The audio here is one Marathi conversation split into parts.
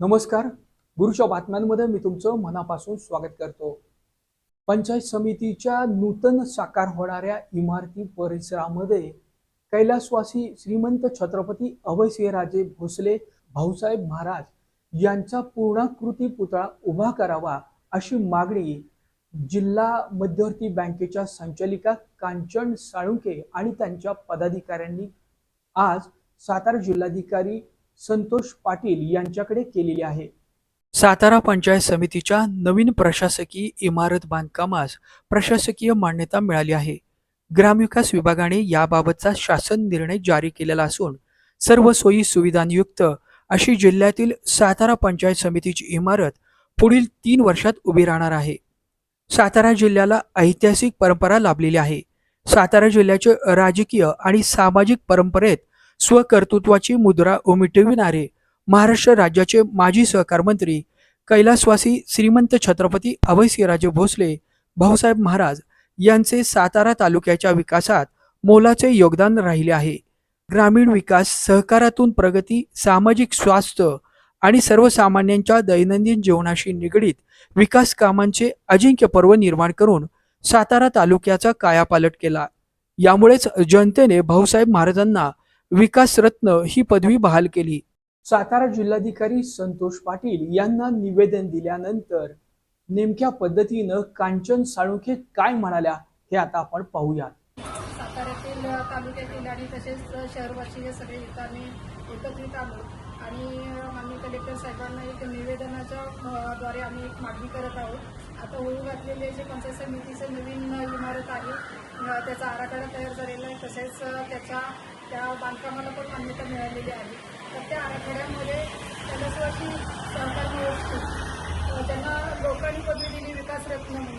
नमस्कार. गुरुच्या बातम्यांमध्ये मी तुमचं मनापासून स्वागत करतो. पंचायत समितीच्या नूतन साकार होणाऱ्या इमारती परिसरामध्ये कैलासवासी श्रीमंत छत्रपती अभयसिंहराजे भोसले भाऊसाहेब महाराज यांचा पूर्णाकृती पुतळा उभा करावा अशी मागणी जिल्हा मध्यवर्ती बँकेच्या संचालिका कांचन साळुंके आणि त्यांच्या पदाधिकाऱ्यांनी आज सातारा जिल्हाधिकारी संतोष पाटील यांच्याकडे केलेली आहे. सातारा पंचायत समितीच्या नवीन प्रशासकीय इमारत बांधकामास प्रशासकीय मान्यता मिळाली आहे. ग्रामविकास विभागाने याबाबतचा शासन निर्णय जारी केलेला असून सर्व सोयी सुविधांयुक्त अशी जिल्ह्यातील सातारा पंचायत समितीची इमारत पुढील तीन वर्षात उभी राहणार आहे. सातारा जिल्ह्याला ऐतिहासिक परंपरा लाभलेली आहे. सातारा जिल्ह्याचे राजकीय आणि सामाजिक परंपरेत स्वकर्तृत्वाची मुद्रा उमटविणारे महाराष्ट्र राज्याचे माजी सहकार मंत्री कैलासवासी श्रीमंत छत्रपती अभयसिंहराजे भोसले भाऊसाहेब महाराज यांचे सातारा तालुक्याच्या विकासात मोलाचे योगदान राहिले आहे. ग्रामीण विकास सहकारातून प्रगती सामाजिक स्वास्थ्य आणि सर्वसामान्यांच्या दैनंदिन जीवनाशी निगडीत विकास कामांचे अजिंक्य पर्व निर्माण करून सातारा तालुक्याचा कायापालट केला. यामुळेच जनतेने भाऊसाहेब महाराजांना विकास रत्न ही पदवी बहाल केली. सातारा जिल्हाधिकारी संतोष पाटील यांना निवेदन दिल्यानंतर नेमक्या पद्धतीनं कांचन साळुंखे काय म्हणाल्या हे आता आपण पाहूया साताऱ्यातील तालुक्यातील आणि तसेच शहरवासी सगळे इथं आम्ही एकत्रित आलो. आणि माननीय कलेक्टर साहेबांना एक निवेदनाच्या द्वारे आम्ही एक मागणी करत आहोत. आता होऊ घातलेले जे पंचायत समितीचं नवीन इमारत आहे त्याचा आराखडा तयार झालेला आहे. तसेच त्याच्या त्या बांधकामाला पण मान्यता मिळालेली आहे. तर त्या आराखड्यामध्ये कैलासवासी सहकार व्यवस्थित त्यांना लोकांनी पदवी दिली विकास रत्न म्हणून.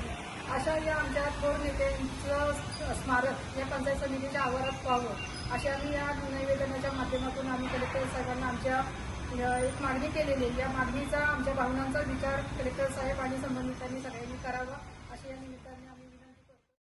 अशा या आमच्या थोर नेत्यांचं स्मारक या पंचायत समितीच्या आवारात व्हावं अशा आम्ही या निवेदनाच्या माध्यमातून आम्ही कलेक्टर साहेबांना आमच्या एक मागणी केलेली. आहे या मागणीचा आमच्या भावनांचा विचार कलेक्टर साहेब आणि संबंधितांनी सगळ्यांनी करावा अशी या निमित्ताने